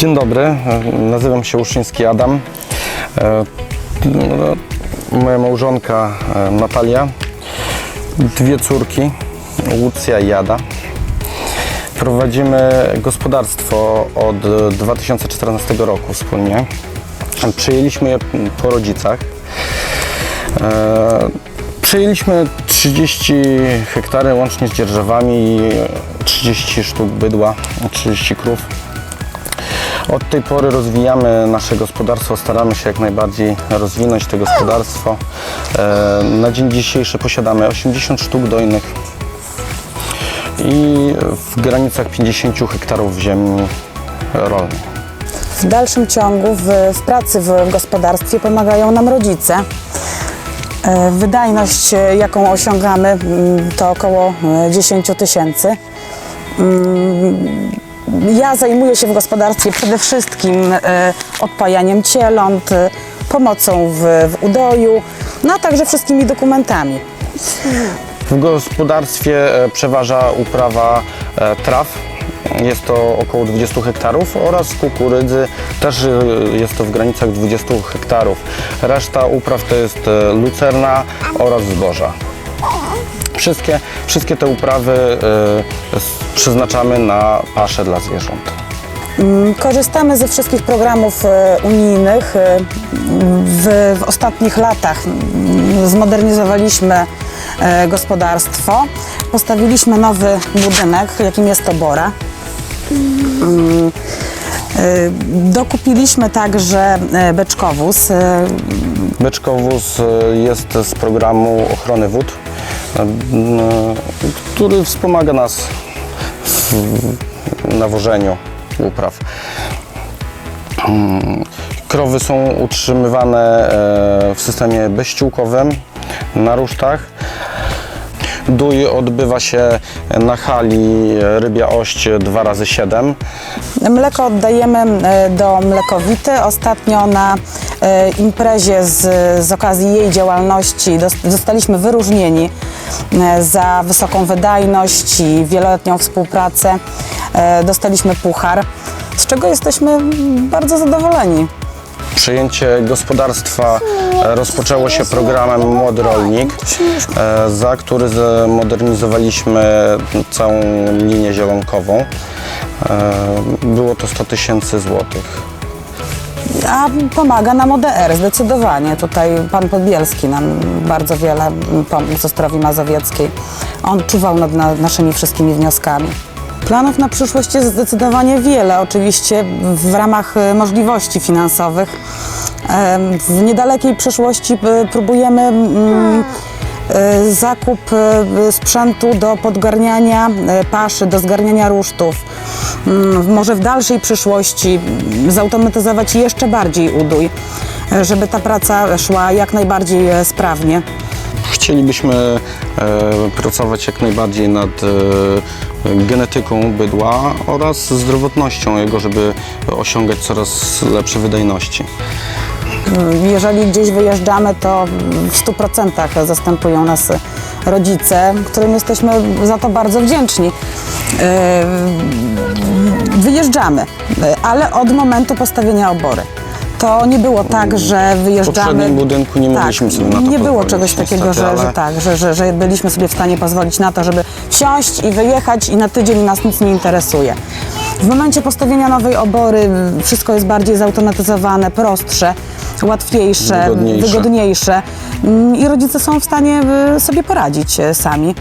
Dzień dobry, nazywam się Uszyński Adam. E, Moja małżonka e, Natalia, dwie córki, Łucja i Jada. Prowadzimy gospodarstwo od e, 2014 roku wspólnie. Przyjęliśmy je po rodzicach. E, Przejęliśmy 30 hektary łącznie z dzierżawami i 30 sztuk bydła, 30 krów. Od tej pory rozwijamy nasze gospodarstwo, staramy się jak najbardziej rozwinąć to gospodarstwo. E, Na dzień dzisiejszy posiadamy 80 sztuk dojnych i w granicach 50 hektarów ziemi rolnej. W dalszym ciągu w, w pracy w gospodarstwie pomagają nam rodzice. E, Wydajność, e, jaką osiągamy, mm, to około e, 10 tysięcy. Ja zajmuję się w gospodarstwie przede wszystkim e, odpajaniem cieląt, e, pomocą w, w udoju, no a także wszystkimi dokumentami. W gospodarstwie e, przeważa uprawa traw. Jest to około 20 hektarów oraz kukurydzy, też jest to w granicach 20 hektarów. Reszta upraw to jest lucerna oraz zboża. Wszystkie, wszystkie te uprawy e, przeznaczamy na pasze dla zwierząt. Korzystamy ze wszystkich programów e, unijnych. E, W, w ostatnich latach mm, zmodernizowaliśmy gospodarstwo. Postawiliśmy nowy budynek, jakim jest Obora. Mm, Dokupiliśmy także beczkowóz. Beczkowóz jest z programu ochrony wód, który wspomaga nas w nawożeniu upraw. Mm, Krowy są utrzymywane e, w systemie bezściółkowym na rusztach. Dój odbywa się na hali Rybia Ość 2 razy 7 Mleko oddajemy e, do mlekowity. Ostatnio na e, imprezie z, z okazji jej działalności zostaliśmy wyróżnieni e, za wysoką wydajność i wieloletnią współpracę. Dostaliśmy puchar, z czego jesteśmy bardzo zadowoleni. Przejęcie gospodarstwa rozpoczęło się programem Młody Rolnik, e, za który zmodernizowaliśmy całą linię zielonkową. E, Było to 100 tysięcy złotych. A pomaga nam ODR zdecydowanie. Tutaj pan Podbielski nam bardzo wiele pomógł z Ostrowi Mazowieckiej. On czuwał nad na naszymi wszystkimi wnioskami. Planów na przyszłość jest zdecydowanie wiele, oczywiście w ramach e, możliwości finansowych. W niedalekiej przyszłości e, próbujemy mm, e, zakup sprzętu do podgarniania paszy, do zgarniania rusztów. Mm, Może w dalszej przyszłości mm, zautomatyzować jeszcze bardziej udój, żeby ta praca szła jak najbardziej e, sprawnie. Chcielibyśmy e, pracować jak najbardziej nad e, genetyką bydła oraz zdrowotnością jego, żeby osiągać coraz lepsze wydajności. Jeżeli gdzieś wyjeżdżamy, to w 100% zastępują nas rodzice, którym jesteśmy za to bardzo wdzięczni. E, Wyjeżdżamy, ale od momentu postawienia obory. To nie było tak, że wyjeżdżamy. poprzednim budynku nie mogliśmy sobie na to Nie było czegoś takiego, niestety, że, że ale- tak, że, że, że byliśmy sobie w stanie pozwolić na to, żeby wsiąść i wyjechać i na tydzień nas nic nie interesuje. W momencie postawienia nowej obory wszystko jest bardziej zautomatyzowane, prostsze, łatwiejsze, Wygodniejsze. wygodniejsze Mm, i rodzice są w stanie y, sobie poradzić y, sami.